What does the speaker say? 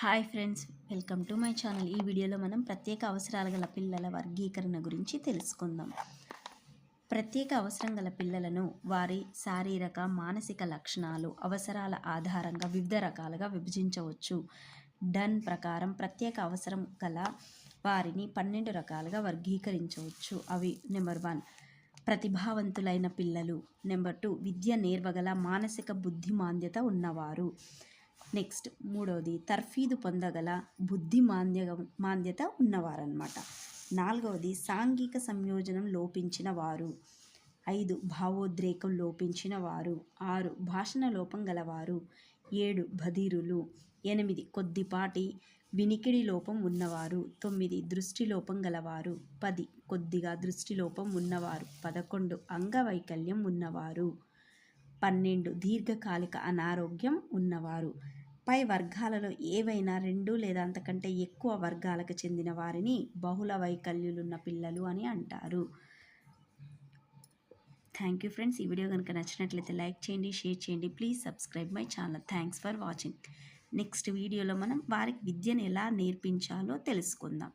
Hi friends welcome to my channel. ఈ వీడియోలో మనం ప్రత్యేక అవసరాలు గల పిల్లల వర్గీకరణ గురించి తెలుసుకుందాం. ప్రత్యేక అవసరం గల పిల్లలను వారి శారీరక మానసిక లక్షణాలు అవసరాల ఆధారంగా వివిధ రకాలుగా విభజించవచ్చు. డన్ ప్రకారం ప్రత్యేక అవసరం గల వారిని పన్నెండు రకాలుగా వర్గీకరించవచ్చు. అవి నెంబర్ వన్ ప్రతిభావంతులైన పిల్లలు. నెంబర్ టూ విద్య నేర్వగల మానసిక బుద్ధిమాంద్యత ఉన్నవారు. నెక్స్ట్ మూడవది తర్ఫీదు పొందగల బుద్ధి మాంద్య మాంద్యత ఉన్నవారన్నమాట. నాలుగవది సాంఘిక సంయోజనం లోపించిన వారు. ఐదు భావోద్రేకం లోపించిన వారు. ఆరు భాషణ లోపం గలవారు. ఏడు బధిరులు ఎనిమిది కొద్దిపాటి వినికిడి లోపం ఉన్నవారు. తొమ్మిది దృష్టి లోపం గలవారు. పది కొద్దిగా దృష్టి లోపం ఉన్నవారు. పదకొండు అంగవైకల్యం ఉన్నవారు. పన్నెండు దీర్ఘకాలిక అనారోగ్యం ఉన్నవారు. పై వర్గాలలో ఏవైనా రెండు లేదా అంతకంటే ఎక్కువ వర్గాలకు చెందిన వారిని బహుళ వైకల్యులున్న పిల్లలు అని అంటారు. థ్యాంక్ యూ ఫ్రెండ్స్ ఈ వీడియో కనుక నచ్చినట్లయితే లైక్ చేయండి షేర్ చేయండి. Please subscribe my channel thanks for watching next వీడియోలో మనం వారికి విద్యను ఎలా నేర్పించాలో తెలుసుకుందాం.